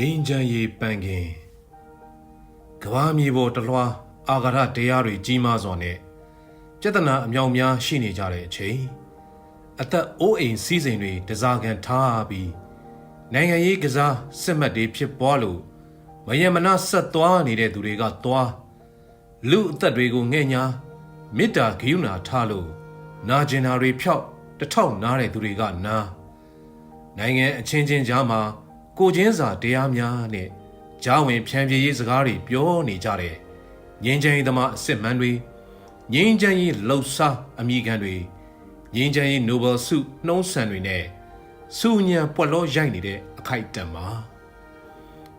ငိမ့်ချမ်းရေးပန်းခင်ကဘာမြေပေါ်တလွှာအာဃာတတရားတွေကြီးမားစွာနဲ့ចេတနာအမြောင်များရှိနေကြတဲ့အချိန်အသက်အိုးအိမ်စီးစိမ်တွေတစားကန်ထားပြီးနိုင်ငံရေးကစားစစ်မှတ်တွေဖြစ်ပွားလို့မယမနာဆက်သွားနေတဲ့သူတွေကသွားလူအသက်တွေကိုငဲ့ညာမေတ္တာဂိယူနာထားလို့နာကျင်နာတွေဖြောက်တထောက်နားတဲ့သူတွေကနာနိုင်ငံအချင်းချင်းကြားမှာ ကိုချင်းစာတရားများနဲ့ဂျားဝင်ဖြန့်ပြေးရေးစကားတွေပြောနေကြတဲ့ငင်းချင်သမားအစ်စ်မှန်တွေငင်းချင်ရေးလှုပ်ရှားအမိခံတွေငင်းချင်ရေးနိုဘယ်ဆုနှုံးဆန်တွေနဲ့စူညံပွက်လောရိုက်နေတဲ့အခိုက်အတန့်မှာ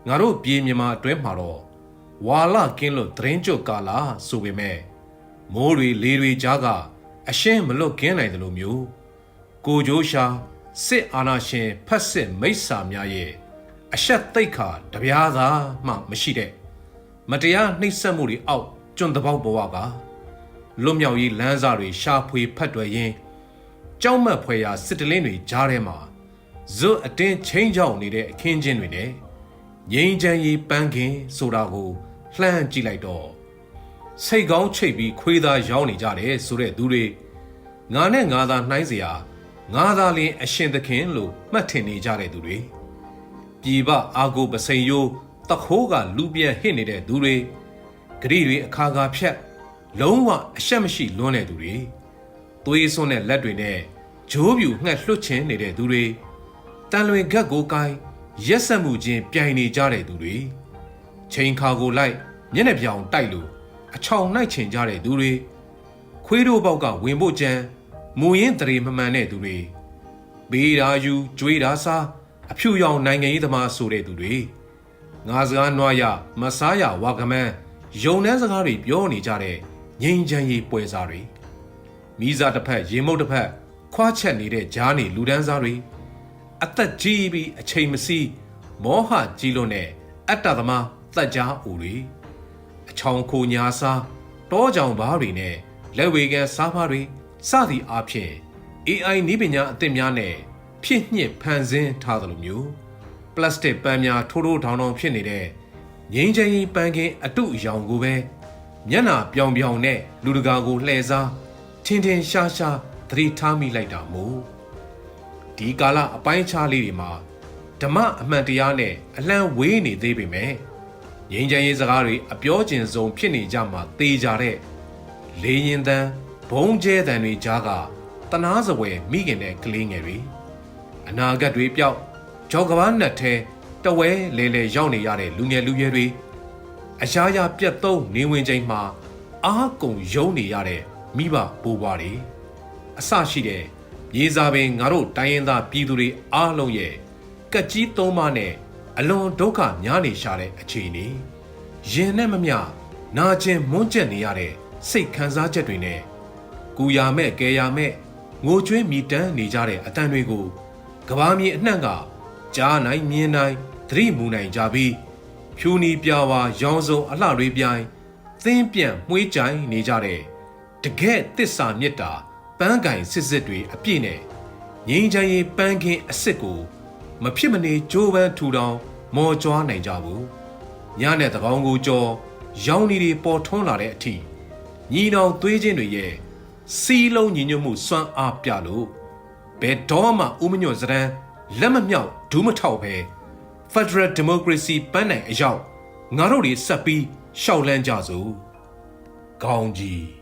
ငါတို့ပြည်မြန်မာအတွင်းမှာတော့ဝါလကင်းလို့သတင်းကြွကာလာဆိုပေမဲ့မိုးတွေလေတွေကြားကအရှင်းမလွတ်ကင်းနိုင်တယ်လို့မျိုးကိုကြိုးရှာစစ်အာဏာရှင်ဖက်စစ်မိစ္ဆာများရဲ့ အဆက်သိတ်ခါတပြားသာမှမရှိတဲ့မတရားနှိပ်စက်မှုတွေအောက်ကျွန်းတပေါက်ဘဝကလွတ်မြောက်ရေးလမ်းစာတွေရှာဖွေဖတ်တွယ်ရင်းကြောက်မက်ဖွယ်ရာစစ်တလင်းတွေကြားထဲမှာဇွတ်အတင်းချင်းချောင်းနေတဲ့အခင်းချင်းတွေနဲ့ငိမ့်ချမ်းရေးပန်းခင်ဆိုတာကိုလှမ်းကြည့်လိုက်တော့စိတ်ကောင်းချိတ်ပြီးခွေးသားရောင်းနေကြတယ်ဆိုတဲ့သူတွေငါနဲ့ငါသာနှိုင်းเสียငါသာလင်းအရှင်သခင်လို့မှတ်ထင်နေကြတဲ့သူတွေ ပြည်ပအာကိုပစိန်ယိုးတခိုးကလူပြက်ဟစ်နေတဲ့သူတွေဂရိတွေအခါခါဖြတ်လုံးဝအရှက်မရှိလွန်းတဲ့သူတွေသွေးစွန်းတဲ့လက်တွေနဲ့ဂျိုးပြူငှက်လွှတ်ချင်းနေတဲ့သူတွေတန်လွင်ဂက်ကိုကိုင်းရက်ဆက်မှုချင်းပြိုင်နေကြတဲ့သူတွေချိန်ခါကိုလိုက်မျက်နှာပြောင်တိုက်လို့အချောင်နှိုက်ချင်ကြတဲ့သူတွေခွေးတို့ဘောက်ကဝင်ဖို့ကြံမူရင်းတရေမမှန်တဲ့သူတွေဘေးရာယူကြွေးတာစား အဖြူရောင်နိုင်ငံရေးသမားဆိုတဲ့သူတွေငါစကားနွားရမစားရဝါကမန်းယုံနှန်းစကားတွေပြောနေကြတဲ့ငိမ့်ချမ်းရေးပွဲစားတွေမိစားတစ်ဖက်ရေမုတ်တစ်ဖက်ခွားချက်နေတဲ့ဂျားနေလူဒန်းစားတွေအသက်ကြီးပြီးအချိန်မစီးမောဟကြီးလွန်းတဲ့အတ္တသမားသက်ကြားဦးတွေအချောင်ခိုညာစားတောကြောင်ဘားတွေနဲ့လက်ဝေကန်စားဖားတွေစသည်အားဖြင့် AI နည်းပညာအသစ်များနဲ့ ဖြစ်ညှစ်ဖန်ဆင်းထားသလိုမျိုးပလတ်စတစ်ပန်းများထိုးထိုးထောင်ထောင်ဖြစ်နေတဲ့ငိမ့်ချင်ရင်ပန်းကင်းအတုအယောင်ကိုပဲမျက်နာပြောင်ပြောင်နဲ့လူတကာကိုလှည့်စားထင်းထင်းရှားရှားသတိထားမိလိုက်တာမို့ဒီကာလအပိုင်းခြားလေးတွေမှာဓမ္မအမှန်တရားနဲ့အလံဝေးနေသေးပေမဲ့ငိမ့်ချင်ရေးစကားတွေအပြောကျင်ဆုံးဖြစ်နေကြမှာသေကြတဲ့လေရင်တန်းဘုံကျဲတန်တွေကြားကတနာစပွဲမိခင်တဲ့ကလေးငယ်တွေ အနာဂတ်တွေပြောက်ကြောက်ကဘာနတ်ထဲတဝဲလေလေရောက်နေရတဲ့လူငယ်လူရွယ်တွေအရာရာပြတ်သုံးနေဝင်ချိန်မှာအားကုန်ယုံနေရတဲ့မိဘဘိုးဘွားတွေအဆရှိတဲ့မြေစာပင်ငါတို့တိုင်းရင်းသားပြည်သူတွေအားလုံးရဲ့ကက်ကြီးသုံးပါးနဲ့အလွန်ဒုက္ခများနေရှာတဲ့အခြေအနေရင်နဲ့မမျှနာကျင်မွန်းကျက်နေရတဲ့စိတ်ခံစားချက်တွေနဲ့ကူရမဲ့ကဲရမဲ့ငိုကြွေးမိတမ်းနေကြတဲ့အတန်တွေကို ကဘာမြေအနှံ့ကကြားနိုင်မြင်နိုင်သတိမူနိုင်ကြပြီးဖြူနီပြဝါရောင်စုံအလှတွေပြိုင်သင်းပြန်မှွေးကြိုင်နေကြတဲ့တကယ့်တစ္ဆာမြတ်တာပန်းကင်စစ်စစ်တွေအပြည့်နဲ့ငင်းချင်ရင်ပန်းခင်းအစ်စ်ကို မဖြစ်မနေကြိုးပမ်းထူထောင်မော်ကြွားနိုင်ကြဘူးညနဲ့တကောင်းကိုကြောရောင်နေတွေပေါ်ထွန်းလာတဲ့အထိညီနောင်သွေးချင်းတွေရဲ့စီးလုံးညီညွတ်မှုစွမ်းအားပြလို့ ဘယ်တော့မှဥမညွတ်စရန်လက်မမြောက်ဒူးမထောက်ပဲ Federal Democracy ပန်းနိုင်အရောက်ငါတို့တွေဆက်ပြီးရှောက်လန်းကြစို့ကောင်းကြီး